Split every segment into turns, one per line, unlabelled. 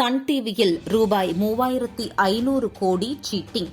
Sun டிவியில் ரூபாய் மூவாயிரத்தி ஐநூறு கோடி சீட்டிங்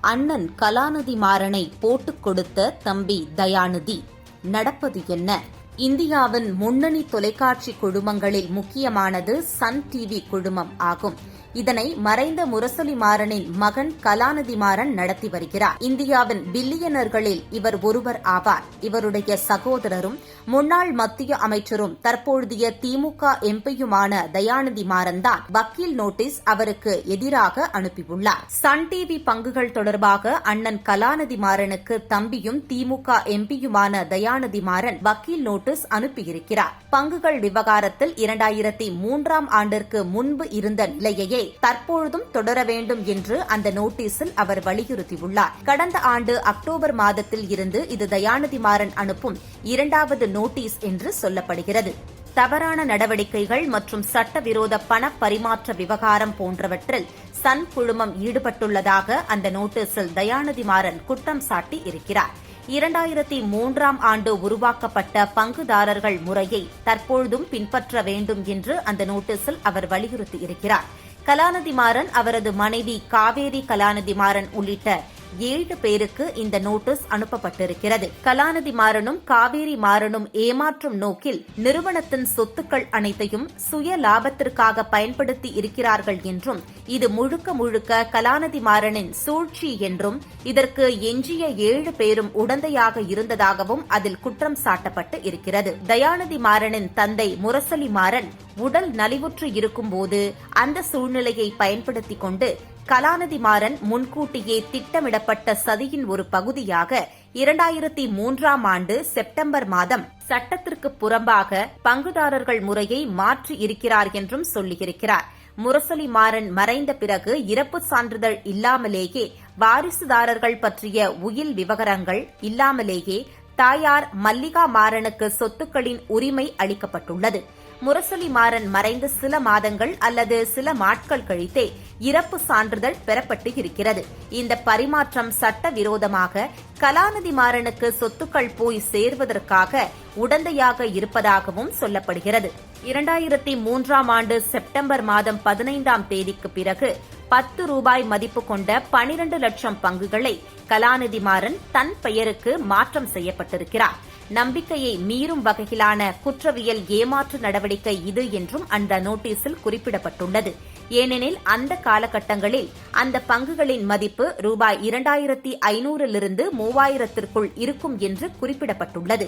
அண்ணன் கலாநிதி மாறனை போட்டுக் கொடுத்த தம்பி தயாநிதி. நடப்பது என்ன? இந்தியாவின் முன்னணி தொலைக்காட்சி குழுமங்களில் முக்கியமானது சன் டிவி குழுமம் ஆகும். இதனை மறைந்த முரசொலி மாறனின் மகன் கலாநிதி மாறன் நடத்தி வருகிறார். இந்தியாவின் பில்லியனர்களில் இவர் ஒருவர் ஆவார். இவருடைய சகோதரரும் முன்னாள் மத்திய அமைச்சரும் தற்பொழுதைய திமுக எம்பியுமான தயாநிதி மாறன் தான் வக்கீல் நோட்டீஸ் அவருக்கு எதிராக அனுப்பியுள்ளார். சன் டிவி பங்குகள் தொடர்பாக அண்ணன் கலாநிதி மாறனுக்கு தம்பியும் திமுக எம்பியுமான தயாநிதி மாறன் வக்கீல் நோட்டீஸ் அனுப்பியிருக்கிறார். பங்குகள் விவகாரத்தில் இரண்டாயிரத்தி மூன்றாம் ஆண்டிற்கு முன்பு இருந்த நிலையையே தற்பொழுதும் தொடர வேண்டும் என்று அந்த நோட்டீஸில் அவர் வலியுறுத்தியுள்ளார். கடந்த ஆண்டு அக்டோபர் மாதத்தில் இருந்து இது தயாநிதி மாறன் அனுப்பும் இரண்டாவது நோட்டீஸ் என்று சொல்லப்படுகிறது. தவறான நடவடிக்கைகள் மற்றும் சட்டவிரோத பண பரிமாற்ற விவகாரம் போன்றவற்றில் சன் குழுமம் ஈடுபட்டுள்ளதாக அந்த நோட்டீஸில் தயாநிதி மாறன் குற்றம் சாட்டி இருக்கிறார். இரண்டாயிரத்தி மூன்றாம் ஆண்டு உருவாக்கப்பட்ட பங்குதாரர்கள் முறையை தற்பொழுதும் பின்பற்ற வேண்டும் என்று அந்த நோட்டீஸில் அவர் வலியுறுத்தியிருக்கிறார் கலாநிதி மாறன் அவரது மனைவி காவேரி கலாநிதி மாறன் உள்ளிட்ட ஏழு பேருக்கு இந்த நோட்டீஸ் அனுப்பப்பட்டிருக்கிறது. கலாநிதி மாறனும் காவேரி மாறனும் ஏமாற்றும் நோக்கில் நிறுவனத்தின் சொத்துக்கள் அனைத்தையும் சுய லாபத்திற்காக பயன்படுத்தி இருக்கிறார்கள் என்றும் இது முழுக்க முழுக்க கலாநிதி மாறனின் சூழ்ச்சி என்றும் இதற்கு எஞ்சிய ஏழு பேரும் உடந்தையாக இருந்ததாகவும் அதில் குற்றம் சாட்டப்பட்டு இருக்கிறது. தயாநிதி மாறனின் தந்தை முரசலி மாறன் உடல் நலிவுற்று இருக்கும்போது அந்த சூழ்நிலையை பயன்படுத்திக் கொண்டு கலாநிதி மாறன் முன்கூட்டியே திட்டமிடப்பட்ட சதியின் ஒரு பகுதியாக இரண்டாயிரத்தி மூன்றாம் ஆண்டு செப்டம்பர் மாதம் சட்டத்திற்கு புறம்பாக பங்குதாரர்கள் முறையை மாற்றி இருக்கிறார் என்றும் சொல்லியிருக்கிறார். முரசொலி மாறன் மறைந்த பிறகு இறப்பு சான்றிதழ் இல்லாமலேயே வாரிசுதாரர்கள் பற்றிய உயில் விவகாரங்கள் இல்லாமலேயே தாயார் மல்லிகா மாறனுக்கு சொத்துக்களின் உரிமை அளிக்கப்பட்டுள்ளது. முரசொலி மாறன் மறைந்து சில மாதங்கள் அல்லது சில நாட்கள் கழித்தே இறப்பு சான்றிதழ் பெறப்பட்டு இருக்கிறது இந்த பரிமாற்றம் சட்டவிரோதமாக கலாநிதி மாறனுக்கு சொத்துக்கள் போய் சேர்வதற்காக உடந்தையாக இருப்பதாகவும் சொல்லப்படுகிறது. இரண்டாயிரத்தி மூன்றாம் ஆண்டு செப்டம்பர் மாதம் பதினைந்தாம் தேதிக்கு பிறகு பத்து ரூபாய் மதிப்பு கொண்ட பனிரண்டு லட்சம் பங்குகளை கலாநிதி மாறன் தன் பெயருக்கு மாற்றம் செய்யப்பட்டிருக்கிறார். நம்பிக்கையை மீறும் வகையிலான குற்றவியல் ஏமாற்று நடவடிக்கை இது என்றும் அந்த நோட்டீஸில் குறிப்பிடப்பட்டுள்ளது. ஏனெனில் அந்த காலகட்டங்களில் அந்த பங்குகளின் மதிப்பு ரூபாய் இரண்டாயிரத்தி ஐநூறிலிருந்து மூவாயிரத்திற்குள் இருக்கும் என்று குறிப்பிடப்பட்டுள்ளது.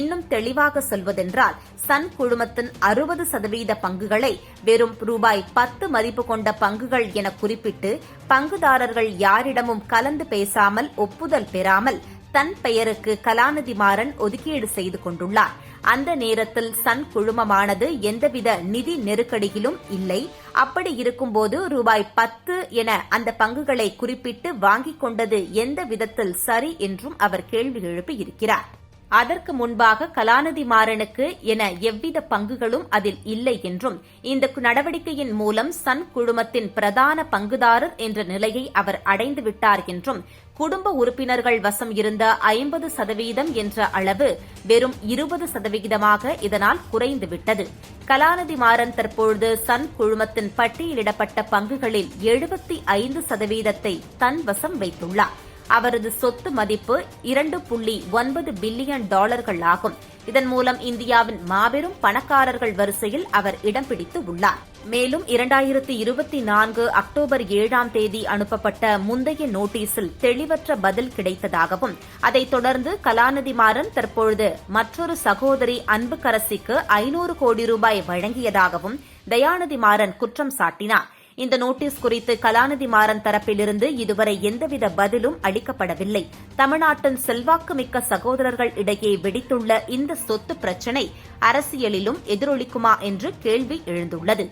இன்னும் தெளிவாக சொல்வதென்றால் சன் குழுமத்தின் அறுபது சதவீத பங்குகளை வெறும் ரூபாய் பத்து மதிப்பு கொண்ட பங்குகள் என குறிப்பிட்டு பங்குதாரர்கள் யாரிடமும் கலந்து பேசாமல் ஒப்புதல் பெறாமல் தன் பெயருக்கு கலாநிதி மாறன் ஒதுக்கீடு செய்து கொண்டுள்ளார். அந்த நேரத்தில் சன் குழுமமானது எந்தவித நிதி நெருக்கடியிலும் இல்லை. அப்படி இருக்கும்போது ரூபாய் பத்து என அந்த பங்குகளை குறிப்பிட்டு வாங்கிக் கொண்டது எந்த விதத்தில் சரி என்றும் அவர் கேள்வி எழுப்பியிருக்கிறார். அதற்கு முன்பாக கலாநிதி மாறனுக்கு என எவ்வித பங்குகளும் அதில் இல்லை என்றும் இந்த நடவடிக்கையின் மூலம் சன் குழுமத்தின் பிரதான பங்குதாரர் என்ற நிலையை அவர் அடைந்துவிட்டார் என்றும் குடும்ப உறுப்பினர்கள் வசம் இருந்த ஐம்பது சதவீதம் என்ற அளவு வெறும் இருபது சதவிகிதமாக இதனால் குறைந்துவிட்டது கலாநிதி மாறன் தற்பொழுது சன் குழுமத்தின் பட்டியலிடப்பட்ட பங்குகளில் எழுபத்தி ஐந்து சதவீதத்தை தன் வசம் வைத்துள்ளார். அவரது சொத்து மதிப்பு இரண்டு புள்ளி ஒன்பது பில்லியன் டாலர்கள் ஆகும். இதன் மூலம் இந்தியாவின் மாபெரும் பணக்காரர்கள் வரிசையில் அவர் இடம் பிடித்து உள்ளார். மேலும் இரண்டாயிரத்தி இருபத்தி நான்கு அக்டோபர் ஏழாம் தேதி அனுப்பப்பட்ட முந்தைய நோட்டீஸில் தெளிவற்ற பதில் கிடைத்ததாகவும் அதைத் தொடர்ந்து கலாநிதி மாறன் தற்பொழுது மற்றொரு சகோதரி அன்புக்கரசிக்கு ஐநூறு கோடி ரூபாய் வழங்கியதாகவும் தயாநிதி மாறன் குற்றம் சாட்டினார். இந்த நோட்டீஸ் குறித்து கலாநிதி மாறன் தரப்பிலிருந்து இதுவரை எந்தவித பதிலும் அளிக்கப்படவில்லை. தமிழ்நாட்டின் செல்வாக்குமிக்க சகோதரர்கள் இடையே வெடித்துள்ள இந்த சொத்து பிரச்சினை அரசியலிலும் எதிரொலிக்குமா என்று கேள்வி எழுந்துள்ளது.